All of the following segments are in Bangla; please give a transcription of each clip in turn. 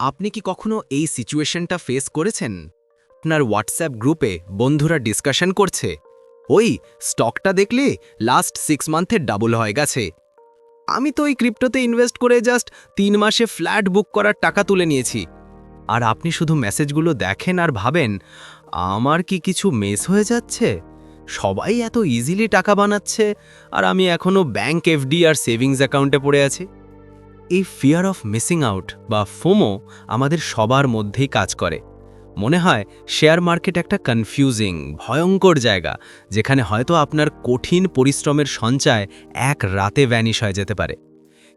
আপনি কি কখনো এই সিচুয়েশনটা ফেস করেছেন? আপনার হোয়াটসঅ্যাপ গ্রুপে বন্ধুরা ডিসকাশন করছে, ওই স্টকটা দেখলে লাস্ট সিক্স মান্থের ডাবল হয়ে গেছে। আমি তো ওই ক্রিপ্টোতে ইনভেস্ট করে জাস্ট তিন মাসে ফ্ল্যাট বুক করার টাকা তুলে নিয়েছি। আর আপনি শুধু মেসেজগুলো দেখেন আর ভাবেন, আমার কি কিছু মেস হয়ে যাচ্ছে? সবাই এত ইজিলি টাকা বানাচ্ছে, আর আমি এখনও ব্যাংক এফডি আর সেভিংস অ্যাকাউন্টে পড়ে আছি। এই ফিয়ার অফ মিসিং আউট বা ফোমো আমাদের সবার মধ্যেই কাজ করে। মনে হয় শেয়ার মার্কেট একটা কনফিউজিং ভয়ঙ্কর জায়গা, যেখানে হয়তো আপনার কঠিন পরিশ্রমের সঞ্চয় এক রাতে ভ্যানিশ হয়ে যেতে পারে।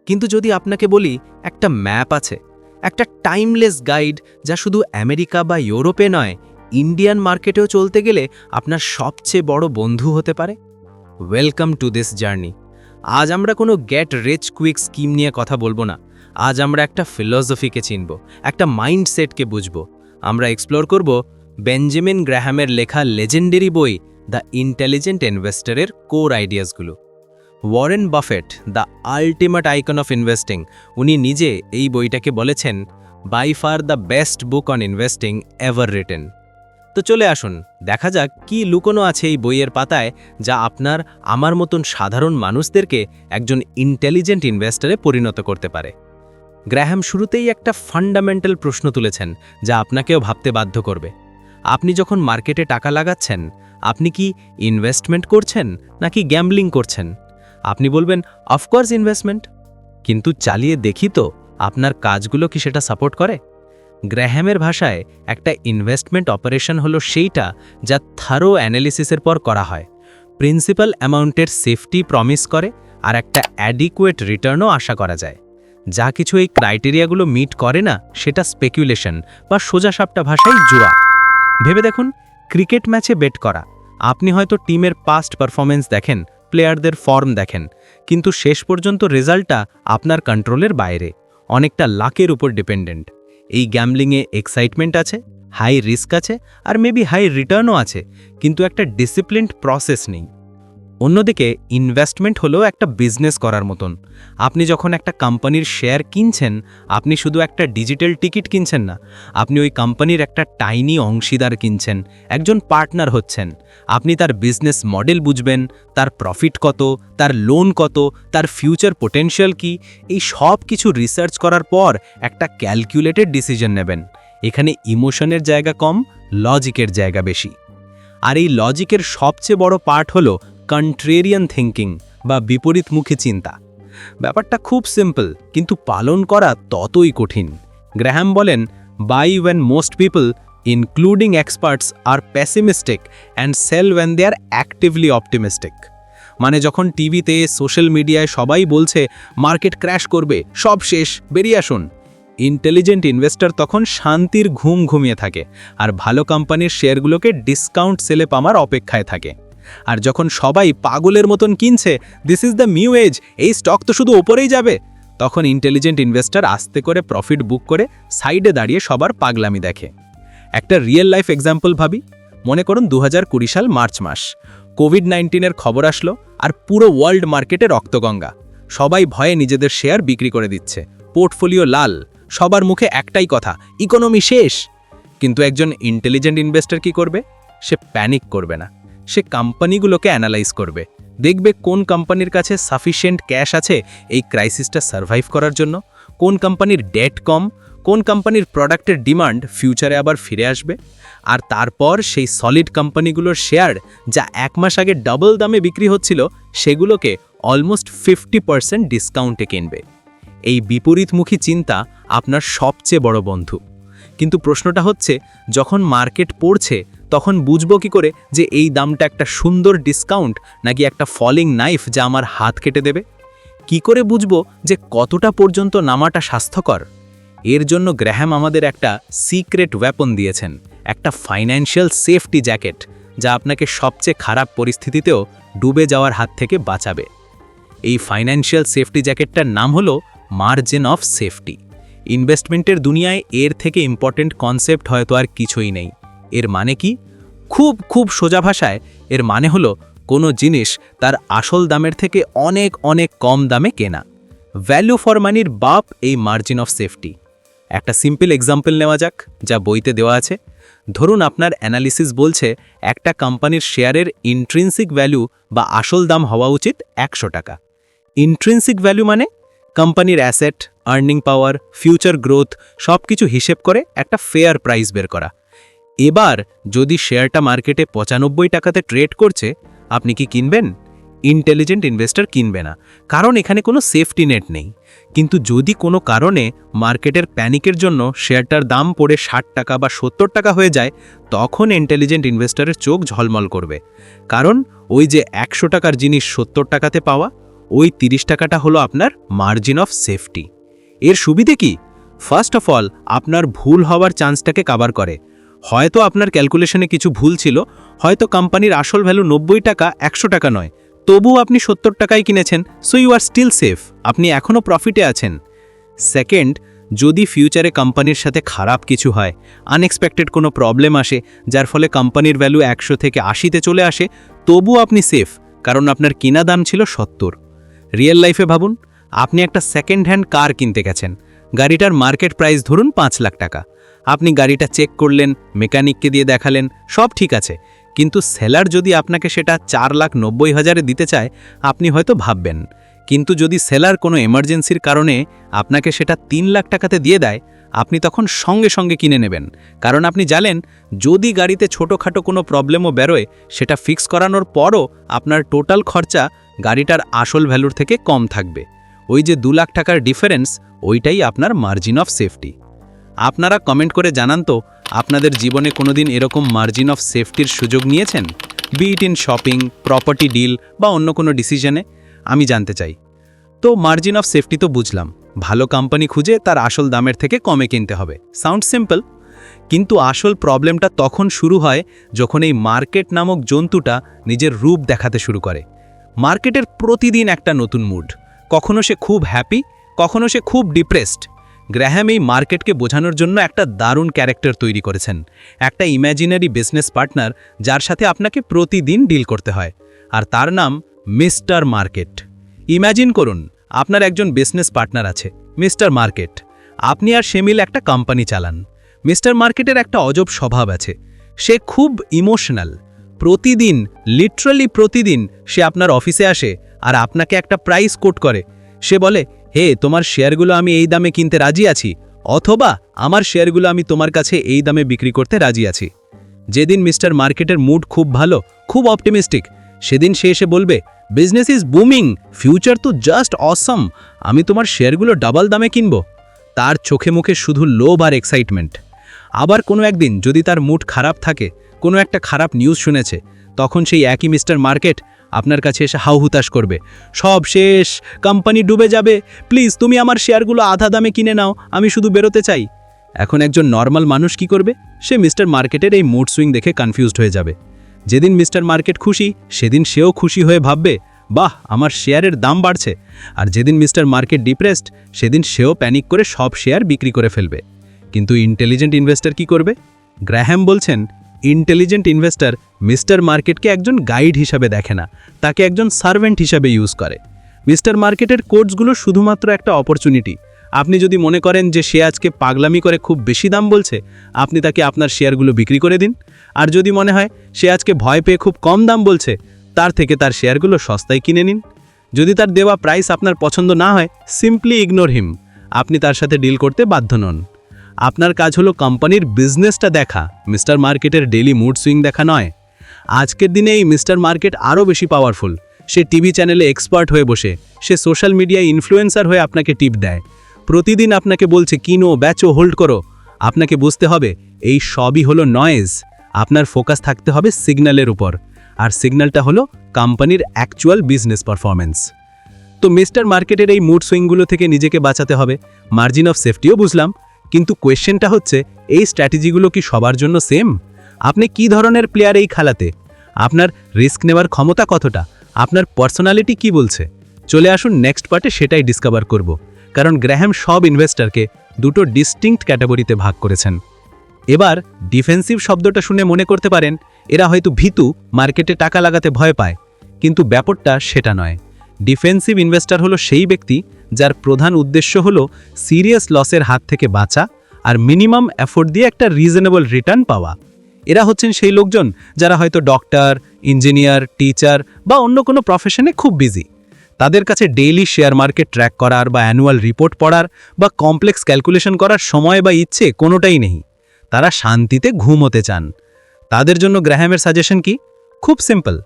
কিন্তু যদি আপনাকে বলি একটা ম্যাপ আছে, একটা টাইমলেস গাইড যা শুধু আমেরিকা বা ইউরোপে নয় ইন্ডিয়ান মার্কেটেও চলতে গেলে আপনার সবচেয়ে বড় বন্ধু হতে পারে। ওয়েলকাম টু দিস জার্নি আজ আমরা কোনো গেট রিচ কুইক স্কিম নিয়ে কথা বলব না। আজ আমরা একটা ফিলসফিকে চিনব, একটা মাইন্ডসেটকে বুঝব। আমরা এক্সপ্লোর করব বেঞ্জামিন গ্র্যাহামের লেখা লেজেন্ডারি বই দ্য ইন্টেলিজেন্ট ইনভেস্টরের core আইডিয়াসগুলো Warren Buffett the ultimate icon of investing উনি নিজে এই বইটাকে বলেছেন by far the best book on investing ever written তো চলে আসুন, দেখা যাক কি লুকোনো আছে এই বইয়ের পাতায় যা আপনার, আমার মতন সাধারণ মানুষদেরকে একজন ইন্টেলিজেন্ট ইনভেস্টরে পরিণত করতে পারে। গ্র্যাহাম শুরুতেই একটা ফান্ডামেন্টাল প্রশ্ন তুলেছেন, যা আপনাকেও ভাবতে বাধ্য করবে। আপনি যখন মার্কেটে টাকা লাগাচ্ছেন, আপনি কি ইনভেস্টমেন্ট করছেন, নাকি গ্যাম্বলিং করছেন? আপনি বলবেন অফকোর্স ইনভেস্টমেন্ট কিন্তু চালিয়ে দেখি তো, আপনার কাজগুলো কি সেটা সাপোর্ট করে? গ্র্যাহামের ভাষায় একটা ইনভেস্টমেন্ট অপারেশন হলো সেইটা যা থারো অ্যানালিসিসের পর করা হয়। প্রিন্সিপাল অ্যামাউন্টের সেফটি প্রমিস করে আর একটা অ্যাডিকুয়েট রিটার্নও আশা করা যায়। যা কিছু এই ক্রাইটেরিয়াগুলো মিট করে না, সেটা স্পেকুলেশন বা সোজাসাপটা ভাষায় জুয়া। ভেবে দেখুন ক্রিকেট ম্যাচে বেট করা। আপনি হয়তো টিমের পাস্ট পারফরমেন্স দেখেন প্লেয়ারদের ফর্ম দেখেন, কিন্তু শেষ পর্যন্ত রেজাল্টটা আপনার কন্ট্রোলের বাইরে। অনেকটা লাকের উপর ডিপেন্ডেন্ট এই গ্যামলিংয়ে এক্সাইটমেন্ট আছে হাই রিস্ক আছে, আর মেবি হাই রিটার্নও আছে, কিন্তু একটা ডিসিপ্লিনড প্রসেস নেই। অন্যদিকে ইনভেস্টমেন্ট হলো একটা বিজনেস করার মতন। আপনি যখন একটা কোম্পানির শেয়ার কিনছেন, আপনি শুধু একটা ডিজিটাল টিকিট কিনছেন না, আপনি ওই কোম্পানির একটা টাইনি অংশীদার কিনছেন, একজন পার্টনার হচ্ছেন। আপনি তার বিজনেস মডেল বুঝবেন, তার প্রফিট কত, তার লোন কত, তার ফিউচার পোটেনশিয়াল কি, এই সব কিছু রিসার্চ করার পর একটা ক্যালকুলেটেড ডিসিশন নেবেন। এখানে ইমোশনের জায়গা কম লজিকের জায়গা বেশি। আর এই লজিকের সবচেয়ে বড় পার্ট হলো কন্ট্রেরিয়ান থিঙ্কিং বা বিপরীতমুখী চিন্তা। ব্যাপারটা খুব সিম্পল কিন্তু পালন করা ততই কঠিন। গ্র্যাহাম বলেন buy when most people including experts are pessimistic and sell when they are actively optimistic মানে যখন টিভিতে সোশ্যাল মিডিয়ায় সবাই বলছে মার্কেট ক্র্যাশ করবে, সব শেষ, বেরিয়ে আসুন। ইন্টেলিজেন্ট ইনভেস্টর তখন শান্তির ঘুম ঘুমিয়ে থাকে, আর ভালো কোম্পানির শেয়ারগুলোকে ডিসকাউন্ট সেলে পামার অপেক্ষায় থাকে। আর যখন সবাই পাগলের মতন কিনছে this is the new age এই স্টক তো শুধু ওপরেই যাবে। তখন ইন্টেলিজেন্ট ইনভেস্টর আস্তে করে প্রফিট বুক করে সাইডে দাঁড়িয়ে সবার পাগলামি দেখে। একটা রিয়েল লাইফ এক্সাম্পল ভাবি। মনে করুন দু হাজার কুড়ি সাল মার্চ মাস। কোভিড নাইন্টিনের খবর আসলো আর পুরো ওয়ার্ল্ড মার্কেটে রক্তগঙ্গা। সবাই ভয়ে নিজেদের শেয়ার বিক্রি করে দিচ্ছে। পোর্টফোলিও লাল। সবার মুখে একটাই কথা ইকোনমি শেষ। কিন্তু একজন ইন্টেলিজেন্ট ইনভেস্টর কি করবে? সে প্যানিক করবে না। সে কোম্পানিগুলোকে অ্যানালাইজ করবে। দেখবে কোন কোম্পানির কাছে সাফিসিয়েন্ট ক্যাশ আছে এই ক্রাইসিসটা সার্ভাইভ করার জন্য, কোন কোম্পানির ডেট কম, কোন কোম্পানির প্রোডাক্টের ডিমান্ড ফিউচারে আবার ফিরে আসবে, আর তারপর সেই সলিড কোম্পানিগুলোর শেয়ার যা এক মাস আগে ডাবল দামে বিক্রি হচ্ছিল, সেগুলোকে অলমোস্ট ফিফটি পার্সেন্ট ডিসকাউন্টে কিনবে। এই বিপরীতমুখী চিন্তা আপনার সবচেয়ে বড় বন্ধু। কিন্তু প্রশ্নটা হচ্ছে, যখন মার্কেট পড়ছে, তখন বুঝব কি করে যে এই দামটা একটা সুন্দর ডিসকাউন্ট নাকি একটা ফলিং নাইফ যা আমার হাত কেটে দেবে? কি করে বুঝব যে কতটা পর্যন্ত নামাটা স্বাস্থ্যকর? এর জন্য গ্র্যাহাম আমাদের একটা সিক্রেট ওয়েপন দিয়েছেন, একটা ফাইন্যান্সিয়াল সেফটি জ্যাকেট যা আপনাকে সবচেয়ে খারাপ পরিস্থিতিতেও ডুবে যাওয়ার হাত থেকে বাঁচাবে। এই ফাইন্যান্সিয়াল সেফটি জ্যাকেটটার নাম হলো মার্জিন অফ সেফটি ইনভেস্টমেন্টের দুনিয়ায় এর থেকে ইম্পর্টেন্ট কনসেপ্ট হয়তো আর কিছুই নেই। এর মানে কি? খুব খুব সোজা ভাষায়, এর মানে হলো কোনো জিনিস তার আসল দামের থেকে অনেক অনেক কম দামে কেনা। ভ্যালু ফর মানির বাপ এই মার্জিন অফ সেফটি একটা সিম্পল এক্সাম্পল নেওয়া যাক, যা বইতে দেওয়া আছে। ধরুন আপনার অ্যানালিসিস বলছে একটা কোম্পানির শেয়ারের ইন্ট্রিনসিক ভ্যালু বা আসল দাম হওয়া উচিত একশো টাকা। ইন্ট্রিনসিক ভ্যালু মানে কোম্পানির asset, earning power, future growth সব কিছু হিসেব করে একটা ফেয়ার প্রাইস বের করা। এবার যদি শেয়ারটা মার্কেটে পঁচানব্বই টাকাতে ট্রেড করছে, আপনি কি কিনবেন? ইন্টেলিজেন্ট ইনভেস্টর কিনবে না। কারণ এখানে কোনো সেফটি নেট নেই। কিন্তু যদি কোনো কারণে মার্কেটের প্যানিকের জন্য শেয়ারটার দাম পড়ে ষাট টাকা বা সত্তর টাকা হয়ে যায়, তখন ইন্টেলিজেন্ট ইনভেস্টরের চোখ ঝলমল করবে। কারণ ওই যে একশো টাকার জিনিস সত্তর টাকাতে পাওয়া ওই তিরিশ টাকাটা হলো আপনার মার্জিন অফ সেফটি এর সুবিধে কি? ফার্স্ট অফ অল আপনার ভুল হওয়ার চান্সটাকে কাভার করে। হয়তো আপনার ক্যালকুলেশনে কিছু ভুল ছিল, হয়তো কোম্পানির আসল ভ্যালু নব্বই টাকা, একশো টাকা নয়। তবুও আপনি সত্তর টাকায় কিনেছেন so you are still safe আপনি এখনও প্রফিটে আছেন। সেকেন্ড যদি ফিউচারে কোম্পানির সাথে খারাপ কিছু হয় আনএক্সপেক্টেড কোনো প্রবলেম আসে, যার ফলে কোম্পানির ভ্যালু একশো থেকে আশিতে চলে আসে, তবুও আপনি সেফ কারণ আপনার কিনা দাম ছিল সত্তর। রিয়েল লাইফে ভাবুন, আপনি একটা সেকেন্ড হ্যান্ড কার কিনতে গেছেন। গাড়িটার মার্কেট প্রাইস ধরুন পাঁচ লাখ টাকা। আপনি গাড়িটা চেক করলেন মেকানিককে দিয়ে দেখালেন, সব ঠিক আছে। কিন্তু সেলার যদি আপনাকে সেটা চার লাখ নব্বই হাজারে দিতে চায়, আপনি হয়তো ভাববেন। কিন্তু যদি সেলার কোনো এমার্জেন্সির কারণে আপনাকে সেটা তিন লাখ টাকাতে দিয়ে দেয়, আপনি তখন সঙ্গে সঙ্গে কিনে নেবেন। কারণ আপনি জানেন, যদি গাড়িতে ছোটোখাটো কোনো প্রবলেমও বেরোয়, সেটা ফিক্স করানোর পরও আপনার টোটাল খরচা গাড়িটার আসল ভ্যালুর থেকে কম থাকবে। ওই যে দু লাখ টাকার ডিফারেন্স, ওইটাই আপনার মার্জিন অফ সেফটি। আপনারা কমেন্ট করে জানান তো, আপনাদের জীবনে কোনোদিন এরকম মার্জিন অফ সেফটির সুযোগ নিয়েছেন? Be it in shopping, property deal বা অন্য কোনো ডিসিশনে? আমি জানতে চাই। তো মার্জিন অফ সেফটি তো বুঝলাম। ভালো কোম্পানি খুঁজে তার আসল দামের থেকে কমে কিনতে হবে। Sound simple. কিন্তু আসল প্রবলেমটা তখন শুরু হয় যখন এই মার্কেট নামক জন্তুটা নিজের রূপ দেখাতে শুরু করে। মার্কেটের প্রতিদিন একটা নতুন মুড কখনো সে খুব হ্যাপি কখনো সে খুব ডিপ্রেসড গ্র্যাহাম এই মার্কেটকে বোঝানোর জন্য একটা দারুণ ক্যারেক্টার তৈরি করেছেন। একটা ইম্যাজিনারি বিজনেস পার্টনার যার সাথে আপনাকে প্রতিদিন ডিল করতে হয়। আর তার নাম মিস্টার মার্কেট। ইম্যাজিন করুন, আপনার একজন বিজনেস পার্টনার আছে, মিস্টার মার্কেট। আপনি আর সে মিলে একটা কোম্পানি চালান। মিস্টার মার্কেটের একটা অজব স্বভাব আছে। সে খুব ইমোশনাল প্রতিদিন লিটারালি প্রতিদিন, সে আপনার অফিসে আসে আর আপনাকে একটা প্রাইস কোট করে। সে বলে, হে, তোমার শেয়ারগুলো আমি এই দামে কিনতে রাজি আছি, অথবা আমার শেয়ারগুলো আমি তোমার কাছে এই দামে বিক্রি করতে রাজি আছি। যেদিন মিস্টার মার্কেটের মুড খুব ভালো, খুব অপটিমিস্টিক সেদিন সে এসে বলবে বিজনেস ইজ বুমিং ফিউচার তো জাস্ট অসম আমি তোমার শেয়ারগুলো ডাবল দামে কিনব। তার চোখে মুখে শুধু লোভ আর এক্সাইটমেন্ট আবার কোনো একদিন যদি তার মুড খারাপ থাকে কোনো একটা খারাপ নিউজ শুনেছে, তখন সেই একই মিস্টার মার্কেট আপনার কাছে এসে হাউহুতাশ করবে। সব শেষ কোম্পানি ডুবে যাবে। প্লিজ তুমি আমার শেয়ারগুলো আধা দামে কিনে নাও, আমি শুধু বেরোতে চাই। এখন একজন নর্মাল মানুষ কি করবে? সে মিস্টার মার্কেটের এই মুড সুইং দেখে কনফিউজড হয়ে যাবে। যেদিন মিস্টার মার্কেট খুশি, সেদিন সেও খুশি হয়ে ভাববে, বাহ, আমার শেয়ারের দাম বাড়ছে। আর যেদিন মিস্টার মার্কেট ডিপ্রেসড সেদিন সেও প্যানিক করে সব শেয়ার বিক্রি করে ফেলবে। কিন্তু ইন্টেলিজেন্ট ইনভেস্টর কি করবে? গ্র্যাহাম বলছেন ইন্টেলিজেন্ট ইনভেস্টর মিস্টার মার্কেটকে একজন গাইড হিসাবে দেখে না, তাকে একজন সার্ভেন্ট হিসাবে ইউজ করে। মিস্টার মার্কেটের কোর্সগুলো শুধুমাত্র একটা অপরচুনিটি। আপনি যদি মনে করেন যে সে আজকে পাগলামি করে খুব বেশি দাম বলছে, আপনি তাকে আপনার শেয়ারগুলো বিক্রি করে দিন। আর যদি মনে হয় সে আজকে ভয় পেয়ে খুব কম দাম বলছে, তার থেকে তার শেয়ারগুলো সস্তায় কিনে নিন। যদি তার দেওয়া প্রাইস আপনার পছন্দ না হয়, সিম্পলি ইগনোর হিম। আপনি তার সাথে ডিল করতে বাধ্য নন। আপনার কাজ হলো কোম্পানির বিজনেসটা দেখা মিস্টার মার্কেটের ডেলি মুড সুইং দেখা নয়। আজকের দিনে এই মিস্টার মার্কেট আরও বেশি পাওয়ারফুল সে টিভি চ্যানেলে এক্সপার্ট হয়ে বসে, সে সোশ্যাল মিডিয়ায় ইনফ্লুয়েন্সার হয়ে আপনাকে টিপ দেয়। প্রতিদিন আপনাকে বলছে, কিনো ব্যাচো হোল্ড করো। আপনাকে বুঝতে হবে, এই সবই হলো নয়েজ আপনার ফোকাস থাকতে হবে সিগন্যালের উপর। আর সিগন্যালটা হলো কোম্পানির অ্যাকচুয়াল বিজনেস পারফরমেন্স তো মিস্টার মার্কেটের এই মুড সুইংগুলো থেকে নিজেকে বাঁচাতে হবে। মার্জিন অফ সেফটিও বুঝলাম। কিন্তু কোয়েশ্চেনটা হচ্ছে, এই স্ট্র্যাটেজিগুলো কি সবার জন্য সেম? আপনি কি ধরনের প্লেয়ার এই খেলাতে? আপনার রিস্ক নেওয়ার ক্ষমতা কতটা? আপনার পার্সোনালিটি কি বলছে? চলে আসুন নেক্সট পার্টে সেটাই ডিসকভার করব। কারণ গ্র্যাহাম সব ইনভেস্টারকে দুটো ডিস্টিংক্ট ক্যাটাগরিতে ভাগ করেছেন। এবার ডিফেন্সিভ শব্দটা শুনে মনে করতে পারেন, এরা হয়তো ভীতু, মার্কেটে টাকা লাগাতে ভয় পায়। কিন্তু ব্যাপারটা সেটা নয়। ডিফেন্সিভ ইনভেস্টার হলো সেই ব্যক্তি যার প্রধান উদ্দেশ্য হল সিরিয়াস লসের হাত থেকে বাঁচা আর মিনিমাম এফোর্ট দিয়ে একটা রিজনেবল রিটার্ন পাওয়া। এরা হচ্ছেন সেই লোকজন যারা হয়তো ডক্টর ইঞ্জিনিয়ার টিচার বা অন্য কোনো প্রফেশনে খুব বিজি তাদের কাছে ডেইলি শেয়ার মার্কেট ট্র্যাক করার বা অ্যানুয়াল রিপোর্ট পড়ার বা কমপ্লেক্স ক্যালকুলেশন করার সময় বা ইচ্ছে কোনোটাই নেই। তারা শান্তিতে ঘুমোতে চান। তাদের জন্য গ্রাহামের সাজেশন কি? খুব সিম্পল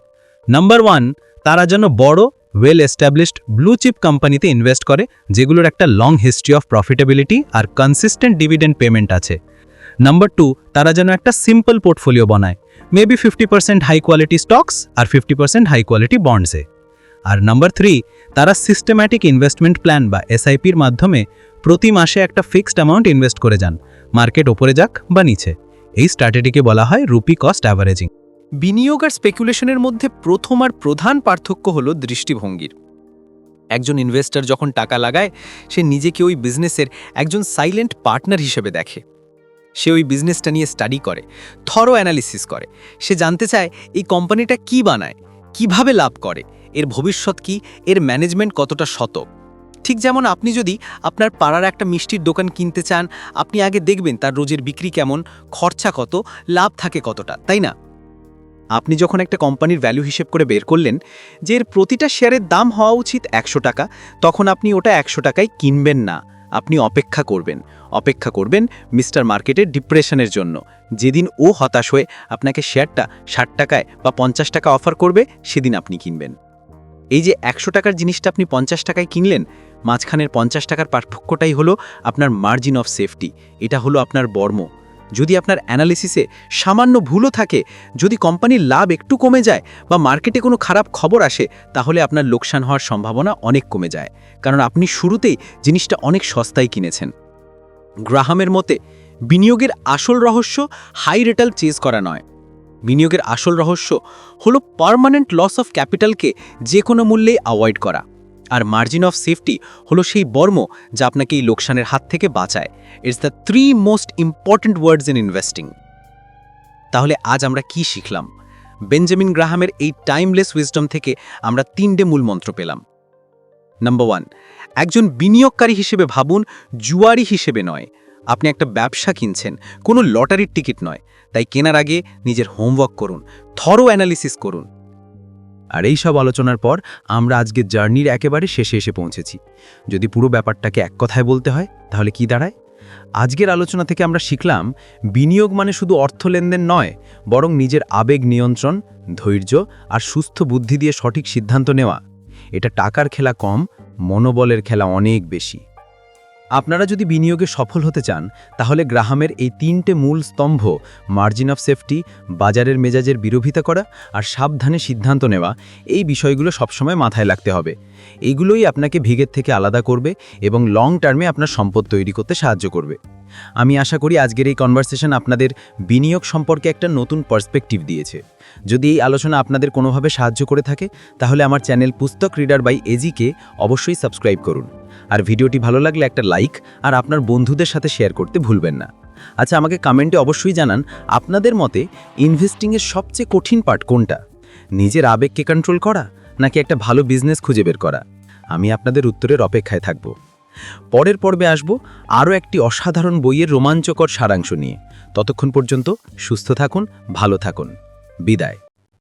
নাম্বার ওয়ান তারা যেন বড় ওয়েল এস্টাবলিশড ব্লু চিপ কোম্পানিতে ইনভেস্ট করে, যেগুলোর একটা লং হিস্ট্রি অফ প্রফিটেবিলিটি আর কনসিস্টেন্ট ডিভিডেন্ড পেমেন্ট আছে। নাম্বার টু তারা যেন একটা সিম্পল পোর্টফোলিও বানায়। Maybe fifty percent high quality stocks আর ফিফটি পার্সেন্ট হাই কোয়ালিটি বন্ডসে আর নাম্বার থ্রি তারা সিস্টেম্যাটিক ইনভেস্টমেন্ট প্ল্যান বা এসআইপির মাধ্যমে প্রতি মাসে একটা ফিক্সড অ্যামাউন্ট ইনভেস্ট করে যান। মার্কেট ওপরে যাক বা নিচে। এই স্ট্র্যাটেজিকে বলা হয় রুপি কস্ট অ্যাভারেজিং বিনিয়োগ আর স্পেকুলেশনের মধ্যে প্রথম আর প্রধান পার্থক্য হল দৃষ্টিভঙ্গির। একজন ইনভেস্টর যখন টাকা লাগায়, সে নিজেকে ওই বিজনেসের একজন সাইলেন্ট পার্টনার হিসেবে দেখে। সে ওই বিজনেসটা নিয়ে স্টাডি করে, থরো অ্যানালিসিস করে। সে জানতে চায়, এই কোম্পানিটা কি বানায়, কীভাবে লাভ করে, এর ভবিষ্যৎ কি, এর ম্যানেজমেন্ট কতটা শতক ঠিক যেমন আপনি যদি আপনার পাড়ার একটা মিষ্টির দোকান কিনতে চান, আপনি আগে দেখবেন তার রোজের বিক্রি কেমন, খরচা কত, লাভ থাকে কতটা, তাই না? আপনি যখন একটা কোম্পানির ভ্যালু হিসেব করে বের করলেন যে এর প্রতিটা শেয়ারের দাম হওয়া উচিত একশো টাকা, তখন আপনি ওটা একশো টাকায় কিনবেন না। আপনি অপেক্ষা করবেন। অপেক্ষা করবেন মিস্টার মার্কেটের ডিপ্রেশনের জন্য। যেদিন ও হতাশ হয়ে আপনাকে শেয়ারটা ষাট টাকায় বা পঞ্চাশ টাকা অফার করবে, সেদিন আপনি কিনবেন। এই যে একশো টাকার জিনিসটা আপনি পঞ্চাশ টাকায় কিনলেন, মাঝখানের পঞ্চাশ টাকার পার্থক্যটাই হলো আপনার মার্জিন অফ সেফটি এটা হলো আপনার বর্ম। যদি আপনার অ্যানালিসিসে সামান্য ভুলও থাকে, যদি কোম্পানির লাভ একটু কমে যায় বা মার্কেটে কোনো খারাপ খবর আসে, তাহলে আপনার লোকসান হওয়ার সম্ভাবনা অনেক কমে যায়। কারণ আপনি শুরুতেই জিনিসটা অনেক সস্তায় কিনেছেন। গ্রাহামের মতে, বিনিয়োগের আসল রহস্য হাই রেটাল চেজ করা নয়। বিনিয়োগের আসল রহস্য হলো পার্মানেন্ট লস অফ ক্যাপিটালকে যে কোনো মূল্যেই অ্যাভয়েড করা। আর মার্জিন অফ সেফটি হলো সেই বর্ম যা আপনাকে এই লোকসানের হাত থেকে বাঁচায়। It's the three most important words in investing তাহলে আজ আমরা কি শিখলাম? বেঞ্জামিন গ্রাহামের এই টাইমলেস উইজডম থেকে আমরা তিনটে মূল মন্ত্র পেলাম। নাম্বার ওয়ান একজন বিনিয়োগকারী হিসেবে ভাবুন, জুয়ারি হিসেবে নয়। আপনি একটা ব্যবসা কিনছেন, কোনো লটারির টিকিট নয়। তাই কেনার আগে নিজের হোমওয়ার্ক করুন থরো অ্যানালিসিস করুন। আর এই সব আলোচনার পর আমরা আজকের জার্নির একেবারে শেষে এসে পৌঁছেছি। যদি পুরো ব্যাপারটাকে এক কথায় বলতে হয়, তাহলে কি দাঁড়ায়? আজকের আলোচনা থেকে আমরা শিখলাম, বিনিয়োগ মানে শুধু অর্থ লেনদেন নয়, বরং নিজের আবেগ নিয়ন্ত্রণ, ধৈর্য আর সুস্থ বুদ্ধি দিয়ে সঠিক সিদ্ধান্ত নেওয়া। এটা টাকার খেলা কম, মনোবলের খেলা অনেক বেশি। আপনারা যদি বিনিয়োগে সফল হতে চান, তাহলে গ্রাহামের এই তিনটে মূল স্তম্ভ মার্জিন অফ সেফটি বাজারের মেজাজের বিরোধিতা করা আর সাবধানে সিদ্ধান্ত নেওয়া, এই বিষয়গুলো সবসময় মাথায় লাগতে হবে। এইগুলোই আপনাকে ভিগের থেকে আলাদা করবে এবং লং টার্মে আপনার সম্পদ তৈরি করতে সাহায্য করবে। আমি আশা করি আজকের এই কনভারসেশন আপনাদের বিনিয়োগ সম্পর্কে একটা নতুন পার্সপেক্টিভ দিয়েছে। যদি এই আলোচনা আপনাদের কোনোভাবে সাহায্য করে থাকে, তাহলে আমার চ্যানেল পুস্তক রিডার বাই এজিকে অবশ্যই সাবস্ক্রাইব করুন। আর ভিডিওটি ভালো লাগলে একটা লাইক আর আপনার বন্ধুদের সাথে শেয়ার করতে ভুলবেন না। আচ্ছা আমাকে কমেন্টে অবশ্যই জানান, আপনাদের মতে ইনভেস্টিংয়ের সবচেয়ে কঠিন পার্ট কোনটা? নিজের আবেগকে কন্ট্রোল করা নাকি একটা ভালো বিজনেস খুঁজে বের করা? আমি আপনাদের উত্তরের অপেক্ষায় থাকব। পরের পর্বে আসব আরও একটি অসাধারণ বইয়ের রোমাঞ্চকর সারাংশ নিয়ে। ততক্ষণ পর্যন্ত সুস্থ থাকুন, ভালো থাকুন। বিদায়।